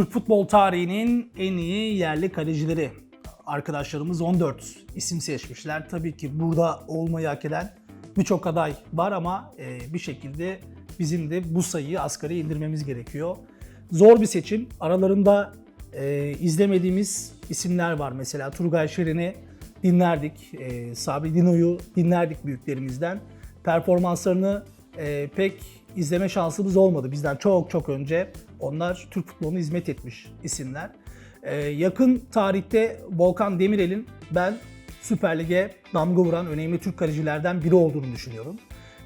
Türk futbol tarihinin en iyi yerli kalecileri. Arkadaşlarımız 14 isim seçmişler. Tabii ki burada olmayı hak eden birçok aday var ama e, bir şekilde bizim de bu sayıyı asgari indirmemiz gerekiyor. Zor bir seçim. Aralarında e, izlemediğimiz isimler var. Mesela Turgay Şeren'i dinlerdik. E, Sabri Dino'yu dinlerdik büyüklerimizden. Performanslarını pek izleme şansımız olmadı. Bizden çok çok önce onlar Türk futboluna hizmet etmiş isimler. E, yakın tarihte Volkan Demirel'in ben Süper Lig'e damga vuran önemli Türk kalecilerden biri olduğunu düşünüyorum.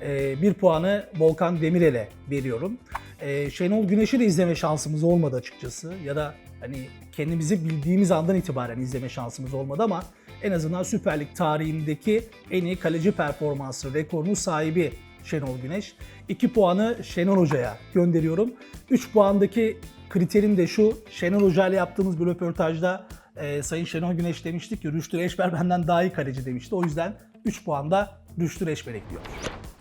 E, bir puanı Volkan Demirel'e veriyorum. E, Şenol Güneş'i de izleme şansımız olmadı açıkçası. Ya da hani kendimizi bildiğimiz andan itibaren izleme şansımız olmadı ama en azından Süper Lig tarihindeki en iyi kaleci performansı rekorunun sahibi Şenol Güneş. 2 puanı Şenol Hoca'ya gönderiyorum. 3 puandaki kriterim de şu. Şenol Hoca ile yaptığımız bir röportajda e, Sayın Şenol Güneş demişti ki Rüştü Reçber benden daha iyi kaleci demişti. O yüzden 3 puanda Rüştü Reçber ekliyor.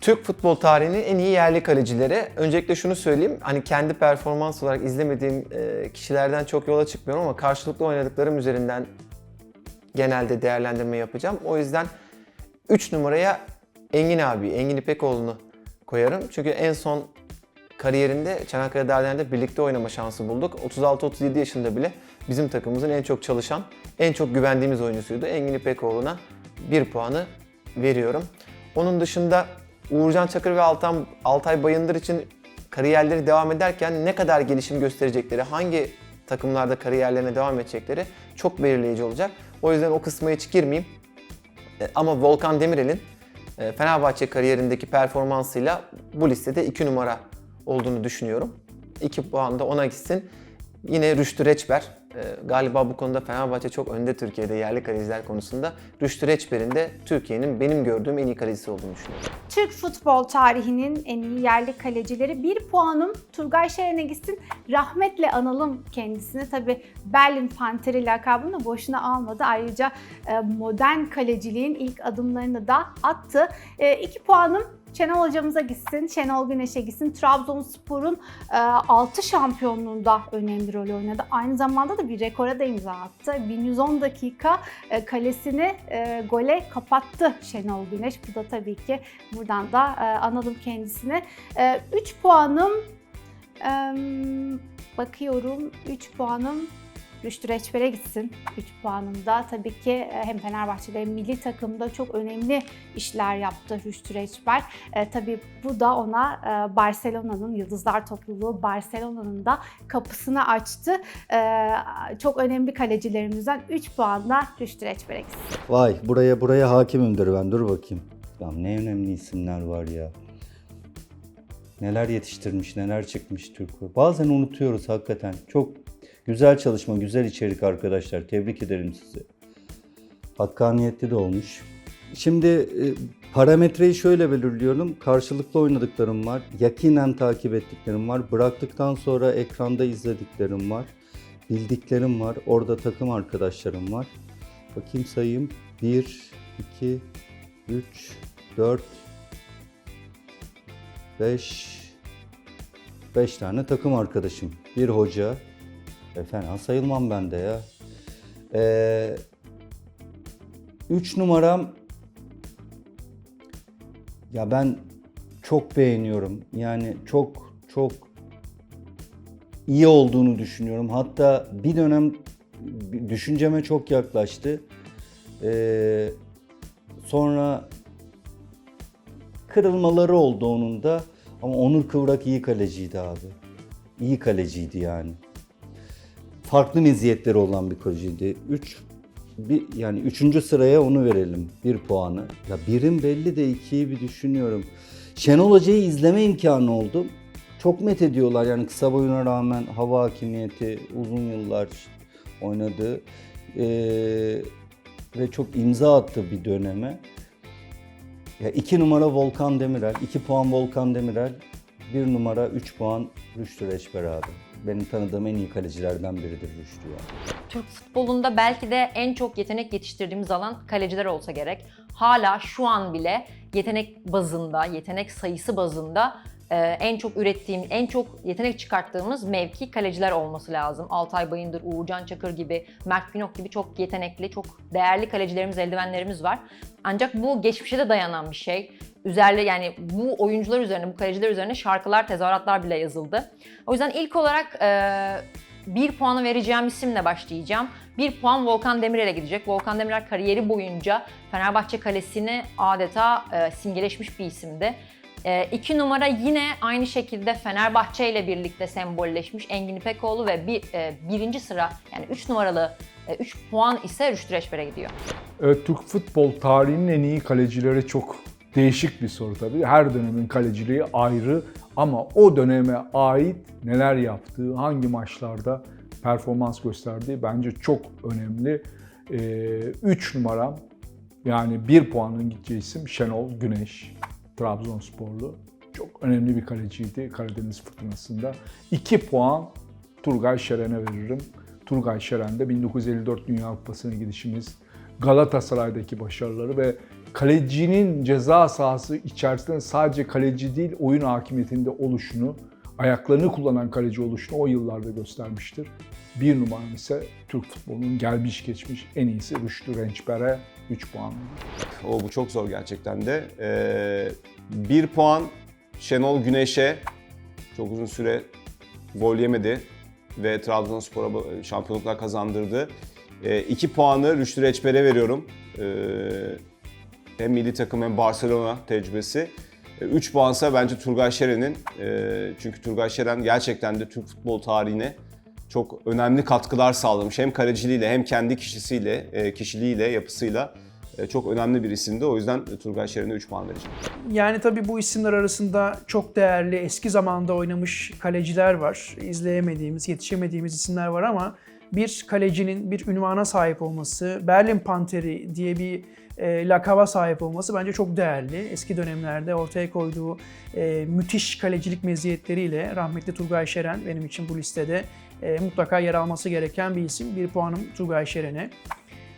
Türk futbol tarihinin en iyi yerli kalecileri. Öncelikle şunu söyleyeyim. Hani kendi performans olarak izlemediğim e, kişilerden çok yola çıkmıyorum ama karşılıklı oynadıklarım üzerinden genelde değerlendirme yapacağım. O yüzden 3 numaraya Engin abi, Engin İpekoğlu'nu koyarım. Çünkü en son kariyerinde Çanakkale Derneği'nde birlikte oynama şansı bulduk. 36-37 yaşında bile bizim takımımızın en çok çalışan, en çok güvendiğimiz oyuncusuydu. Engin İpekoğlu'na 1 puanı veriyorum. Onun dışında Uğurcan Çakır ve Altan, Altay Bayındır için kariyerleri devam ederken ne kadar gelişim gösterecekleri, hangi takımlarda kariyerlerine devam edecekleri çok belirleyici olacak. O yüzden o kısma hiç girmeyeyim. E, Ama Volkan Demirel'in Fenerbahçe kariyerindeki performansıyla bu listede 2 numara olduğunu düşünüyorum. 2 puan da ona gitsin. Yine Rüştü Reçber. E, Galiba bu konuda Fenerbahçe çok önde Türkiye'de yerli kaleciler konusunda. Rüştü Reçber'in de Türkiye'nin benim gördüğüm en iyi kalecisi olduğunu düşünüyorum. Türk futbol tarihinin en iyi yerli kalecileri. Bir puanım Turgay Şeren'e gitsin. Rahmetle analım kendisini. Tabi Berlin Panteri lakabını boşuna almadı. Ayrıca e, modern kaleciliğin ilk adımlarını da attı. E, iki puanım Şenol hocamıza gitsin, Şenol Güneş'e gitsin. Trabzonspor'un e, 6 şampiyonluğunda önemli rol oynadı. Aynı zamanda da bir rekora da imza attı. 1110 dakika e, kalesini e, gole kapattı Şenol Güneş. Bu da tabii ki buradan da e, analım kendisini. 3 puanım e, bakıyorum 3 puanım Rüştü Reçber'e gitsin. 3 puanım da tabii ki e, hem Fenerbahçe'de hem milli takımda çok önemli işler yaptı Rüştü Reçber. E, tabii bu da ona e, Barcelona'nın, Yıldızlar Topluluğu Barcelona'nın da kapısını açtı. E, çok önemli kalecilerimizden 3 puanla Rüştü Reçber'e gitsin. Vay buraya buraya hakimimdir ben dur bakayım. Ya ne önemli isimler var ya. Neler yetiştirmiş, neler çıkmış Türk. Bazen unutuyoruz hakikaten. Çok güzel çalışma, güzel içerik arkadaşlar. Tebrik ederim sizi. Hakkaniyetli de olmuş. Şimdi e, parametreyi şöyle belirliyorum. Karşılıklı oynadıklarım var. Yakinen takip ettiklerim var. Bıraktıktan sonra ekranda izlediklerim var. Bildiklerim var. Orada takım arkadaşlarım var. Bakayım sayayım. 1, 2, 3, 4, 5, 5 tane takım arkadaşım. Bir hoca. E fena sayılmam ben de ya. Ee, 3 numaram ya ben çok beğeniyorum. Yani çok çok iyi olduğunu düşünüyorum. Hatta bir dönem düşünceme çok yaklaştı. Ee, sonra kırılmaları oldu onun da. Ama Onur Kıvrak iyi kaleciydi abi. İyi kaleciydi yani. Farklı meziyetleri olan bir kaleciydi. 3 bir yani üçüncü sıraya onu verelim. Bir puanı. Ya birin belli de ikiyi bir düşünüyorum. Şenol Hoca'yı izleme imkanı oldu. Çok met ediyorlar yani kısa boyuna rağmen hava hakimiyeti uzun yıllar oynadı. Ee, ve çok imza attı bir döneme. Ya iki numara Volkan Demirel, iki puan Volkan Demirel, bir numara üç puan Rüştü Reçber abi. Benim tanıdığım en iyi kalecilerden biridir Rüştü yani. Türk futbolunda belki de en çok yetenek yetiştirdiğimiz alan kaleciler olsa gerek. Hala şu an bile yetenek bazında, yetenek sayısı bazında e, en çok ürettiğim, en çok yetenek çıkarttığımız mevki kaleciler olması lazım. Altay Bayındır, Uğurcan Çakır gibi, Mert Günok gibi çok yetenekli, çok değerli kalecilerimiz, eldivenlerimiz var. Ancak bu geçmişe de dayanan bir şey. Üzerle yani bu oyuncular üzerine, bu kaleciler üzerine şarkılar, tezahüratlar bile yazıldı. O yüzden ilk olarak e, bir puanı vereceğim isimle başlayacağım. Bir puan Volkan Demirel'e gidecek. Volkan Demirel kariyeri boyunca Fenerbahçe kalesini adeta e, simgeleşmiş bir isimdi. E, iki numara yine aynı şekilde Fenerbahçe ile birlikte sembolleşmiş Engin İpekoğlu ve bir, e, birinci sıra yani 3 numaralı 3 puan ise Rüştü Reçber'e gidiyor. Evet, Türk futbol tarihinin en iyi kalecileri çok değişik bir soru tabii. Her dönemin kaleciliği ayrı ama o döneme ait neler yaptığı, hangi maçlarda performans gösterdiği bence çok önemli. 3 numaram yani 1 puanın gideceği isim Şenol Güneş, Trabzonsporlu. Çok önemli bir kaleciydi Karadeniz Fırtınası'nda. 2 puan Turgay Şeren'e veririm. Turgay Şeren de 1954 Dünya Kupası'na gidişimiz, Galatasaray'daki başarıları ve kalecinin ceza sahası içerisinde sadece kaleci değil oyun hakimiyetinde oluşunu, ayaklarını kullanan kaleci oluşunu o yıllarda göstermiştir. Bir numaram ise Türk futbolunun gelmiş geçmiş en iyisi Rüştü Rençber'e 3 puan. O bu çok zor gerçekten de. Ee, puan Şenol Güneş'e çok uzun süre gol yemedi ve Trabzonspor'a şampiyonluklar kazandırdı. Ee, iki puanı Rüştü Reçber'e veriyorum. Ee, hem milli takım hem Barcelona tecrübesi. Ee, Üç puansa bence Turgay Şeren'in. Ee, çünkü Turgay Şeren gerçekten de Türk futbol tarihine çok önemli katkılar sağlamış. Hem kaleciliğiyle hem kendi kişisiyle, e, kişiliğiyle, yapısıyla e, çok önemli bir isimdi. O yüzden Turgay Şeren'e 3 puan vereceğim. Yani tabii bu isimler arasında çok değerli, eski zamanda oynamış kaleciler var. İzleyemediğimiz, yetişemediğimiz isimler var ama bir kalecinin bir ünvana sahip olması, Berlin Panteri diye bir e, lakaba sahip olması bence çok değerli. Eski dönemlerde ortaya koyduğu e, müthiş kalecilik meziyetleriyle rahmetli Turgay Şeren benim için bu listede e, mutlaka yer alması gereken bir isim. Bir puanım Turgay Şeren'e.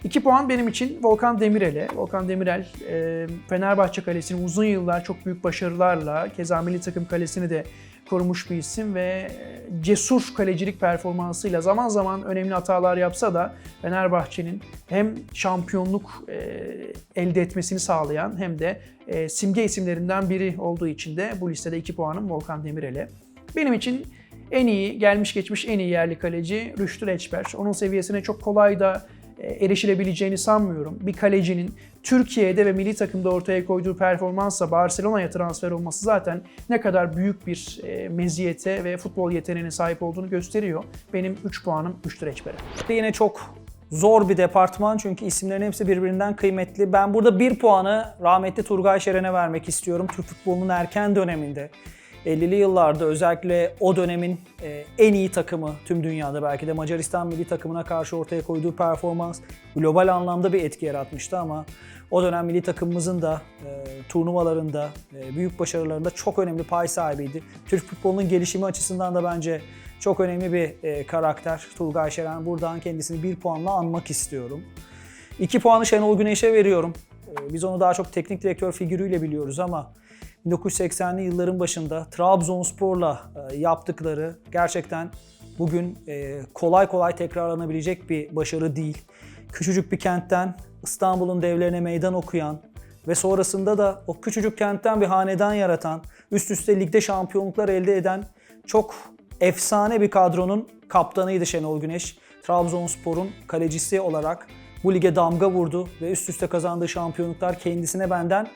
2 puan benim için Volkan Demirel'e. Volkan Demirel e, Fenerbahçe kalesini uzun yıllar çok büyük başarılarla keza milli takım kalesini de korumuş bir isim ve e, cesur kalecilik performansıyla zaman zaman önemli hatalar yapsa da Fenerbahçe'nin hem şampiyonluk e, elde etmesini sağlayan hem de simge isimlerinden biri olduğu için de bu listede 2 puanım Volkan Demirel'e. Benim için en iyi, gelmiş geçmiş en iyi yerli kaleci Rüştü Reçber. Onun seviyesine çok kolay da erişilebileceğini sanmıyorum. Bir kalecinin Türkiye'de ve milli takımda ortaya koyduğu performansla Barcelona'ya transfer olması zaten ne kadar büyük bir e, meziyete ve futbol yeteneğine sahip olduğunu gösteriyor. Benim 3 puanım Rüştü Reçber'e. Yine çok zor bir departman çünkü isimlerin hepsi birbirinden kıymetli. Ben burada bir puanı rahmetli Turgay Şeren'e vermek istiyorum. Türk futbolunun erken döneminde. 50'li yıllarda özellikle o dönemin e, en iyi takımı tüm dünyada belki de Macaristan milli takımına karşı ortaya koyduğu performans global anlamda bir etki yaratmıştı ama o dönem milli takımımızın da e, turnuvalarında, e, büyük başarılarında çok önemli pay sahibiydi. Türk futbolunun gelişimi açısından da bence çok önemli bir karakter. Turgay Şeren buradan kendisini bir puanla anmak istiyorum. İki puanı Şenol Güneş'e veriyorum. Biz onu daha çok teknik direktör figürüyle biliyoruz ama 1980'li yılların başında Trabzonspor'la e, yaptıkları gerçekten bugün e, kolay kolay tekrarlanabilecek bir başarı değil. Küçücük bir kentten İstanbul'un devlerine meydan okuyan ve sonrasında da o küçücük kentten bir hanedan yaratan, üst üste ligde şampiyonluklar elde eden çok efsane bir kadronun kaptanıydı Şenol Güneş. Trabzonspor'un kalecisi olarak bu lige damga vurdu ve üst üste kazandığı şampiyonluklar kendisine benden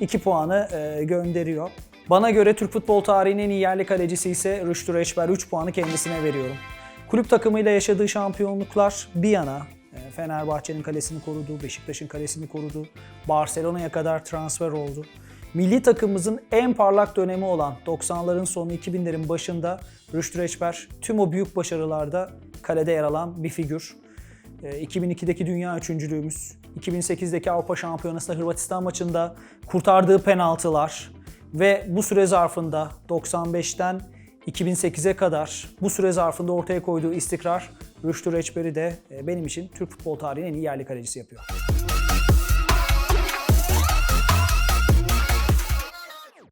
2 puanı e, gönderiyor. Bana göre Türk futbol tarihinin en iyi yerli kalecisi ise Rüştü Reçber 3 puanı kendisine veriyorum. Kulüp takımıyla yaşadığı şampiyonluklar bir yana e, Fenerbahçe'nin kalesini korudu, Beşiktaş'ın kalesini korudu, Barcelona'ya kadar transfer oldu. Milli takımımızın en parlak dönemi olan 90'ların sonu 2000'lerin başında Rüştü Reçber tüm o büyük başarılarda kalede yer alan bir figür. E, 2002'deki dünya üçüncülüğümüz, 2008'deki Avrupa Şampiyonası'nda Hırvatistan maçında kurtardığı penaltılar ve bu süre zarfında 95'ten 2008'e kadar bu süre zarfında ortaya koyduğu istikrar Rüştü Reçber'i de e, benim için Türk futbol tarihinin en iyi yerli kalecisi yapıyor.